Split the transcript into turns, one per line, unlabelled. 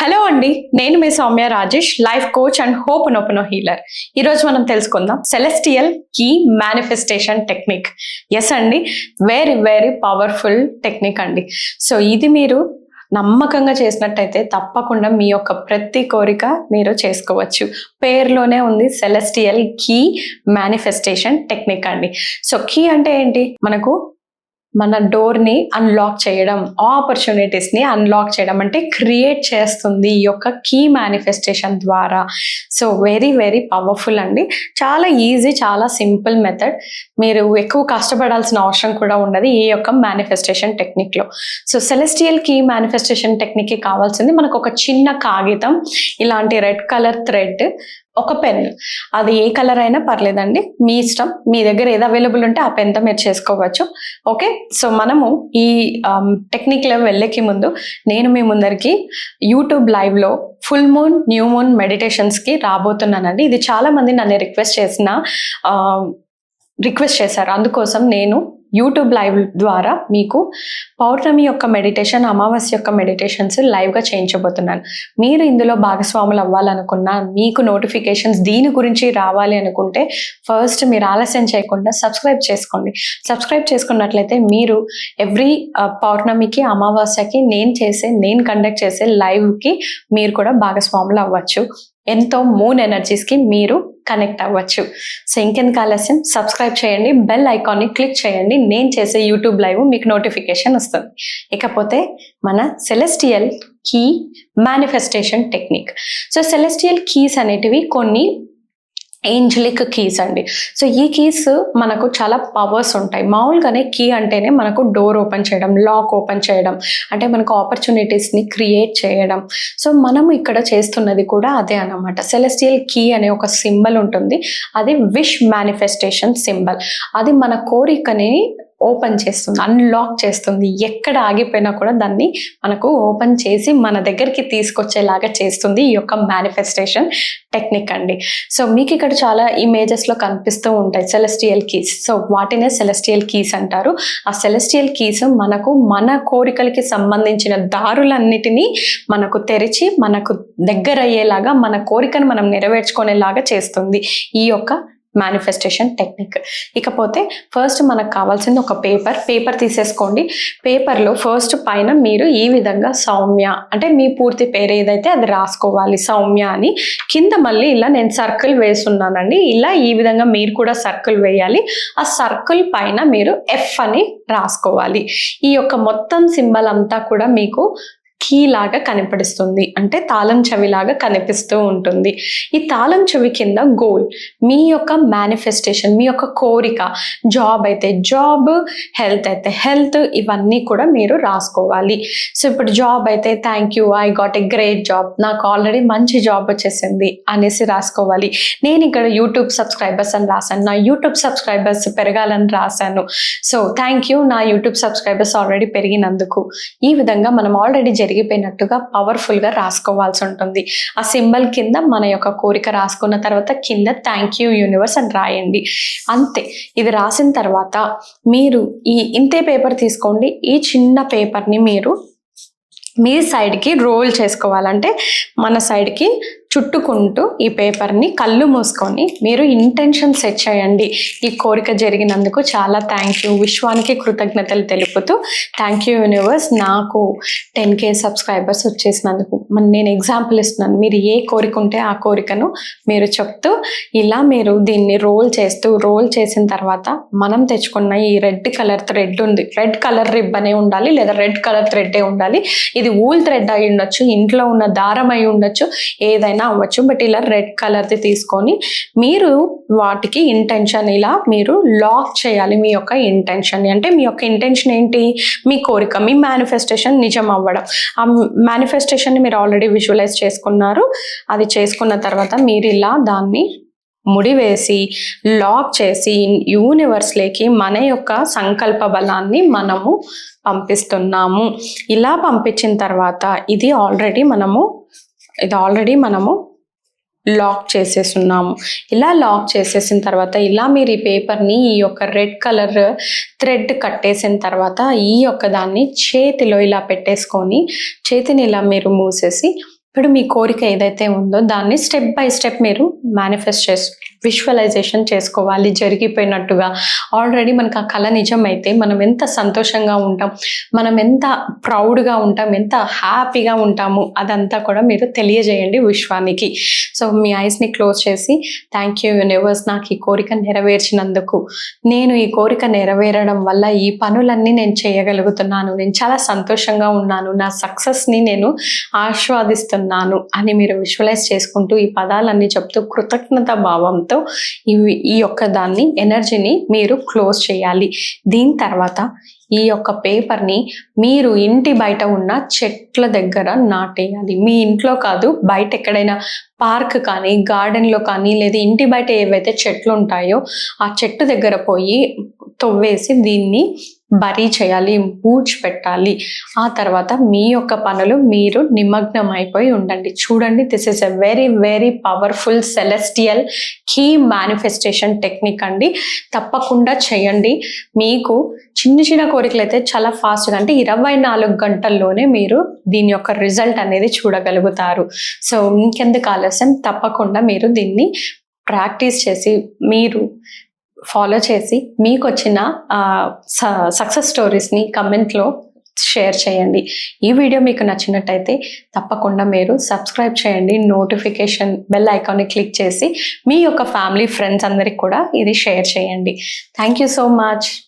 Hello అండి నేను మీ Sowmya Rajesh life coach and hope నోపనో healer ఈరోజు మనం తెలుసుకుందాం celestial key manifestation technique yes అండి వెరీ వెరీ పవర్ఫుల్ టెక్నిక్ అండి. సో ఇది మీరు నమ్మకంగా చేసినట్టయితే తప్పకుండా మీ యొక్క ప్రతి కోరిక మీరు చేసుకోవచ్చు. పేరులోనే ఉంది సెలెస్టియల్ కీ మేనిఫెస్టేషన్ టెక్నిక్ అండి. సో కీ అంటే ఏంటి? మనకు మన డోర్ని అన్లాక్ చేయడం ఆపర్చునిటీస్ని అన్లాక్ చేయడం అంటే క్రియేట్ చేస్తుంది ఈ యొక్క కీ మేనిఫెస్టేషన్ ద్వారా. సో వెరీ వెరీ పవర్ఫుల్ అండి. చాలా ఈజీ చాలా సింపుల్ మెథడ్ మీరు ఎక్కువ కష్టపడాల్సిన అవసరం కూడా ఉండదు ఈ యొక్క మేనిఫెస్టేషన్ టెక్నిక్లో సో సెలెస్టియల్ కీ మేనిఫెస్టేషన్ టెక్నిక్కి కావాల్సింది మనకు ఒక చిన్న కాగితం ఇలాంటి రెడ్ కలర్ థ్రెడ్ ఒక పెన్. అది ఏ కలర్ అయినా పర్లేదండి. మీ ఇష్టం. మీ దగ్గర ఏది అవైలబుల్ ఉంటే ఆ పెన్తో మీరు చేసుకోవచ్చు. ఓకే? సో మనము ఈ టెక్నిక్లో వెళ్ళేకి ముందు నేను మీ ముందరికి యూట్యూబ్ లైవ్లో ఫుల్ మూన్ న్యూ మూన్ మెడిటేషన్స్కి రాబోతున్నానండి. ఇది చాలామంది నన్ను రిక్వెస్ట్ చేసిన రిక్వెస్ట్ చేశారు. అందుకోసం నేను యూట్యూబ్ లైవ్ ద్వారా మీకు పౌర్ణమి యొక్క మెడిటేషన్ అమావాస్య యొక్క మెడిటేషన్స్ లైవ్గా చేయించబోతున్నాను. మీరు ఇందులో భాగస్వాములు అవ్వాలనుకున్నా మీకు నోటిఫికేషన్స్ దీని గురించి రావాలి అనుకుంటే ఫస్ట్ మీరు ఆలస్యం చేయకుండా సబ్స్క్రైబ్ చేసుకోండి. సబ్స్క్రైబ్ చేసుకున్నట్లయితే మీరు ఎవ్రీ పౌర్ణమికి అమావాస్యకి నేను చేసే నేను కండక్ట్ చేసే లైవ్కి మీరు కూడా భాగస్వాములు అవ్వచ్చు. ఎంతో మూన్ ఎనర్జీస్కి మీరు కనెక్ట్ అవ్వచ్చు. సో ఇంకెందుకు ఆలస్యం? సబ్స్క్రైబ్ చేయండి బెల్ ఐకాన్ని క్లిక్ చేయండి. నేను చేసే యూట్యూబ్ లైవ్ మీకు నోటిఫికేషన్ వస్తుంది. ఇకపోతే మన celestial key manifestation technique so celestial keys అనేటివి కొన్ని ఏంజలిక్ కీస్ అండి. సో ఈ కీస్ మనకు చాలా పవర్స్ ఉంటాయి. మామూలుగానే కీ అంటేనే మనకు డోర్ ఓపెన్ చేయడం లాక్ ఓపెన్ చేయడం అంటే మనకు ఆపర్చునిటీస్ని క్రియేట్ చేయడం. సో మనము ఇక్కడ చేస్తున్నది కూడా అదే అన్నమాట. సెలెస్టియల్ కీ అనే ఒక సింబల్ ఉంటుంది. అది విష్ మేనిఫెస్టేషన్ సింబల్. అది మన కోరికని ఓపెన్ చేస్తుంది అన్లాక్ చేస్తుంది. ఎక్కడ ఆగిపోయినా కూడా దాన్ని మనకు ఓపెన్ చేసి మన దగ్గరికి తీసుకొచ్చేలాగా చేస్తుంది ఈ యొక్క మేనిఫెస్టేషన్ టెక్నిక్ అండి. సో మీకు ఇక్కడ చాలా ఇమేజెస్లో కనిపిస్తూ ఉంటాయి. సెలెస్టియల్ కీస్ సో వాటినే సెలెస్టియల్ కీస్ అంటారు. ఆ సెలెస్టియల్ కీస్ మనకు మన కోరికలకి సంబంధించిన దారులన్నిటినీ మనకు తెరిచి మనకు దగ్గర అయ్యేలాగా మన కోరికను మనం నెరవేర్చుకునేలాగా చేస్తుంది ఈ యొక్క మేనిఫెస్టేషన్ టెక్నిక్ ఇకపోతే ఫస్ట్ మనకు కావాల్సింది ఒక పేపర్ పేపర్ తీసేసుకోండి. పేపర్లో ఫస్ట్ పైన మీరు ఈ విధంగా సౌమ్య అంటే మీ పూర్తి పేరు ఏదైతే అది రాసుకోవాలి సౌమ్య అని కింద మళ్ళీ ఇలా నేను సర్కిల్ వేస్తున్నానండి ఇలా ఈ విధంగా మీరు కూడా సర్కిల్ వేయాలి. ఆ సర్కిల్ పైన మీరు ఎఫ్ అని రాసుకోవాలి. ఈ యొక్క మొత్తం సింబల్ అంతా కూడా మీకు కీ లాగా కనిపిస్తుంది. అంటే తాళం చెవిలాగా కనిపిస్తూ ఉంటుంది. ఈ తాళం చెవి కింద గోల్ మీ యొక్క మేనిఫెస్టేషన్ మీ యొక్క కోరిక జాబ్ అయితే జాబ్ హెల్త్ అయితే హెల్త్ ఇవన్నీ కూడా మీరు రాసుకోవాలి. సో ఇప్పుడు జాబ్ అయితే thank you I got a great job నాకు ఆల్రెడీ మంచి జాబ్ వచ్చేసింది అనేసి రాసుకోవాలి. నేను ఇక్కడ యూట్యూబ్ సబ్స్క్రైబర్స్ అని రాశాను. నా యూట్యూబ్ సబ్స్క్రైబర్స్ పెరగాలని రాశాను. సో థ్యాంక్ యూ నా యూట్యూబ్ సబ్స్క్రైబర్స్ ఆల్రెడీ పెరిగినందుకు. ఈ విధంగా మనం ఆల్రెడీ జరిగిపోయినట్టుగా పవర్ఫుల్గా రాసుకోవాల్సి ఉంటుంది. ఆ సింబల్ కింద మన యొక్క కోరిక రాసుకున్న తర్వాత కింద థ్యాంక్ యూ యూనివర్స్ అని రాయండి. అంతే. ఇది రాసిన తర్వాత మీరు ఈ ఇంతే పేపర్ తీసుకోండి. ఈ చిన్న పేపర్ని మీరు మీ సైడ్కి రోల్ చేసుకోవాలంటే మన సైడ్కి చుట్టుకుంటూ ఈ పేపర్ని కళ్ళు మూసుకొని మీరు ఇంటెన్షన్ సెట్ చేయండి. ఈ కోరిక జరిగినందుకు చాలా థ్యాంక్ యూ విశ్వానికి కృతజ్ఞతలు తెలుపుతూ థ్యాంక్ యూ యూనివర్స్ నాకు టెన్ కే సబ్స్క్రైబర్స్ వచ్చేసినందుకు నేను ఎగ్జాంపుల్ ఇస్తున్నాను. మీరు ఏ కోరిక ఉంటే ఆ కోరికను మీరు చెప్తూ ఇలా మీరు దీన్ని రోల్ చేస్తూ రోల్ చేసిన తర్వాత మనం తెచ్చుకున్న ఈ రెడ్ కలర్ థ్రెడ్ ఉంది. రెడ్ కలర్ రిబ్బనే ఉండాలి లేదా రెడ్ కలర్ థ్రెడ్డే ఉండాలి. ఇది ఊల్ థ్రెడ్ అయి ఉండొచ్చు ఇంట్లో ఉన్న దారం అయి ఉండొచ్చు ఏదైనా అవ్వచ్చు. బట్ ఇలా రెడ్ కలర్ది తీసుకొని మీరు వాటికి ఇంటెన్షన్ ఇలా మీరు లాక్ చేయాలి మీ యొక్క ఇంటెన్షన్ అంటే మీ యొక్క ఇంటెన్షన్ ఏంటి? మీ కోరిక మీ మేనిఫెస్టేషన్ నిజం అవ్వడం. ఆ మేనిఫెస్టేషన్ని మీరు ఆల్రెడీ విజువలైజ్ చేసుకున్నారు. అది చేసుకున్న తర్వాత మీరు ఇలా దాన్ని ముడివేసి లాక్ చేసి యూనివర్స్లోకి మన యొక్క సంకల్ప బలాన్ని మనము పంపిస్తున్నాము. ఇలా పంపించిన తర్వాత ఇది ఆల్రెడీ మనము ఇది ఆల్రెడీ మనము లాక్ చేసేసున్నాము. ఇలా లాక్ చేసేసిన తర్వాత ఇలా మీరు ఈ పేపర్ని ఈ యొక్క రెడ్ కలర్ థ్రెడ్ కట్టేసిన తర్వాత ఈ యొక్క దాన్ని చేతిలో ఇలా పెట్టేసుకొని చేతిని ఇలా మీరు మూసేసి ఇప్పుడు మీ కోరిక ఏదైతే ఉందో దాన్ని స్టెప్ బై స్టెప్ మీరు మేనిఫెస్ట్ చేసు విజువలైజేషన్ చేసుకోవాలి జరిగిపోయినట్టుగా. ఆల్రెడీ మనకు ఆ కళ నిజమైతే మనం ఎంత సంతోషంగా ఉంటాం మనం ఎంత ప్రౌడ్గా ఉంటాం ఎంత హ్యాపీగా ఉంటాము అదంతా కూడా మీరు తెలియజేయండి విశ్వానికి. సో మీ ఐస్ని క్లోజ్ చేసి థ్యాంక్ యూ యూనివర్స్ నాకు ఈ కోరిక నెరవేర్చినందుకు. నేను ఈ కోరిక నెరవేరడం వల్ల ఈ పనులన్నీ నేను చేయగలుగుతున్నాను. నేను చాలా సంతోషంగా ఉన్నాను. నా సక్సెస్ని నేను ఆస్వాదిస్తున్నాను. అని మీరు విజువలైజ్ చేసుకుంటూ ఈ పదాలన్నీ చెప్తూ కృతజ్ఞత భావంతో ఈ ఈ యొక్క దాన్ని ఎనర్జీని మీరు క్లోజ్ చేయాలి. దీని తర్వాత ఈ యొక్క పేపర్ని మీరు ఇంటి బయట ఉన్న చెట్ల దగ్గర నాటేయాలి. మీ ఇంట్లో కాదు బయట ఎక్కడైనా పార్క్ కానీ గార్డెన్లో కానీ లేదా ఇంటి బయట ఏవైతే చెట్లు ఉంటాయో ఆ చెట్టు దగ్గర పోయి తొవ్వేసి దీన్ని బరీ చేయాలి పూడ్చి పెట్టాలి. ఆ తర్వాత మీ యొక్క పనులు మీరు నిమగ్నం అయిపోయి ఉండండి. చూడండి this is a very very powerful celestial key manifestation technique అండి. తప్పకుండా చేయండి. మీకు చిన్న చిన్న కోరికలు అయితే చాలా ఫాస్ట్గా అంటే ఇరవై నాలుగు గంటల్లోనే మీరు దీని యొక్క రిజల్ట్ అనేది చూడగలుగుతారు. సో ఇంకెందుకు ఆలస్యం? తప్పకుండా మీరు దీన్ని ప్రాక్టీస్ చేసి మీరు ఫాలో చేసి మీకు వచ్చిన సక్సెస్ స్టోరీస్ని కమెంట్లో షేర్ చేయండి. ఈ వీడియో మీకు నచ్చినట్టయితే తప్పకుండా మీరు సబ్స్క్రైబ్ చేయండి. నోటిఫికేషన్ బెల్ ఐకాన్ని క్లిక్ చేసి మీ యొక్క ఫ్యామిలీ ఫ్రెండ్స్ అందరికి కూడా ఇది షేర్ చేయండి. Thank you so much